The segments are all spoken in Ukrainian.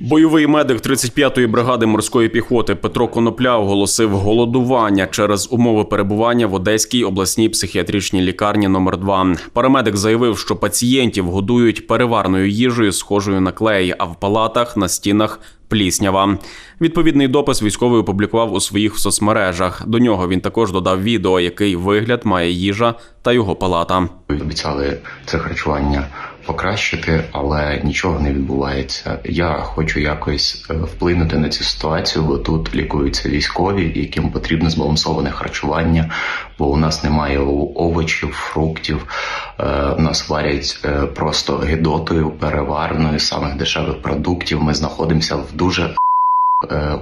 Бойовий медик 35-ї бригади морської піхоти Петро Конопля оголосив голодування через умови перебування в Одеській обласній психіатричній лікарні номер 2 Парамедик заявив, що пацієнтів годують переварною їжею, схожою на клей, а в палатах на стінах пліснява. Відповідний допис військовий опублікував у своїх соцмережах. До нього він також додав відео, який вигляд має їжа та його палата. Обіцяли це харчування покращити, але нічого не відбувається. Я хочу якось е, вплинути на цю ситуацію, бо тут лікуються військові, яким потрібно збалансоване харчування, бо у нас немає овочів, фруктів. Е, нас варять е, просто гидотою, переварною самих дешевих продуктів. Ми знаходимося в дуже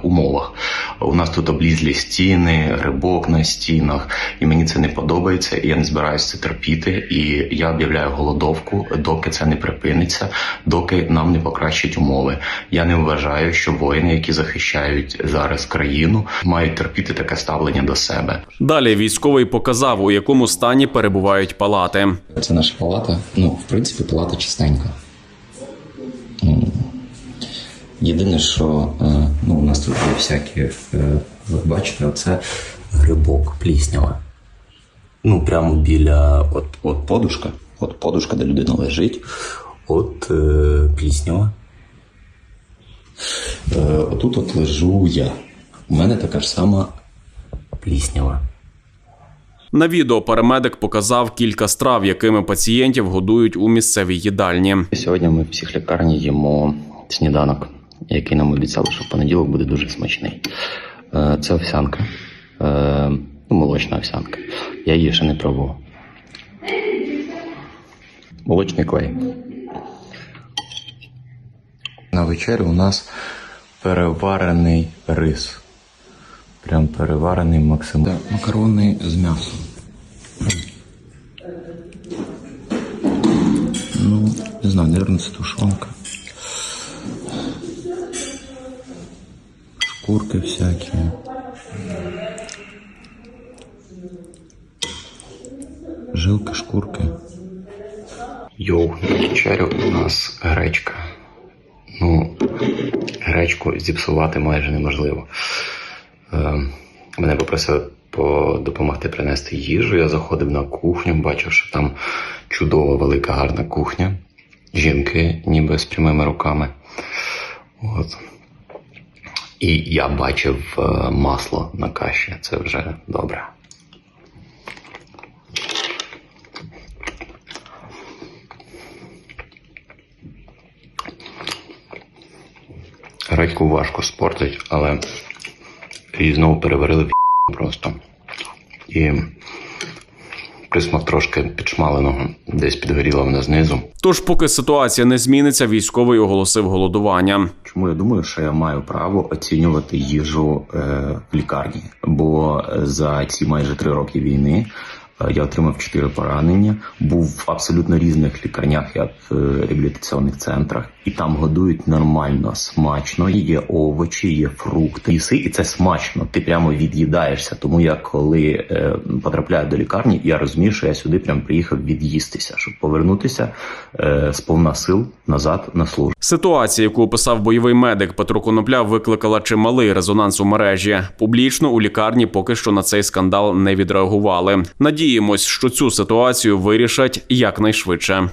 умовах. У нас тут облізлі стіни, рибок на стінах, і мені це не подобається. і Я не збираюся це терпіти. І я об'являю голодовку, доки це не припиниться, доки нам не покращать умови. Я не вважаю, що воїни, які захищають зараз країну, мають терпіти таке ставлення до себе. Далі військовий показав, у якому стані перебувають палати. Це наша палата. Ну, в принципі, палата чистенька. Єдине, що е, ну, у нас тут є всякі, е, ви бачите, оце грибок, пліснява. Ну, прямо біля от, от подушка, от подушка, де людина лежить, от е, пліснява. Е, отут от лежу я. У мене така ж сама пліснява. На відео парамедик показав кілька страв, якими пацієнтів годують у місцевій їдальні. Сьогодні ми в психлікарні їмо сніданок, який нам обіцяли, що в понеділок буде дуже смачний. Е, Це овсянка, Е, ну, молочна овсянка. Я її ще не пробував. Молочний клей. На вечерю у нас переварений рис. Прям переварений максимум. Макарони з м'ясом. Ну, не знаю, наверное, це тушонка. Шкурки всякі. Жилки, шкурки. Йоу, на вечерю у нас гречка. Ну, гречку зіпсувати майже неможливо. Е, мене попросили допомогти принести їжу. Я заходив на кухню, бачив, що там чудова, велика, гарна кухня. Жінки, ніби з прямими руками. От. І я бачив е, масло на каші. Це вже добре. Радьку важко спортить, але її знову переварили в просто. І присмак трошки підшмаленого, десь підгоріла вона знизу. Тож, поки ситуація не зміниться, військовий оголосив голодування. Чому я думаю, що я маю право оцінювати їжу е, в лікарні? Бо за ці майже три роки війни е, я отримав чотири поранення, був в абсолютно різних лікарнях, як в реабілітаційних центрах, і там годують нормально, смачно. Є овочі, є фрукти, їси, і це смачно. Ти прямо від'їдаєшся. Тому я коли е, потрапляю до лікарні, я розумію, що я сюди прям приїхав від'їстися, щоб повернутися е, з повна сил назад на службу. Ситуація, яку описав бойовий медик Петро Конопля, викликала чималий резонанс у мережі. Публічно у лікарні поки що на цей скандал не відреагували. Надіємось, що цю ситуацію вирішать якнайшвидше.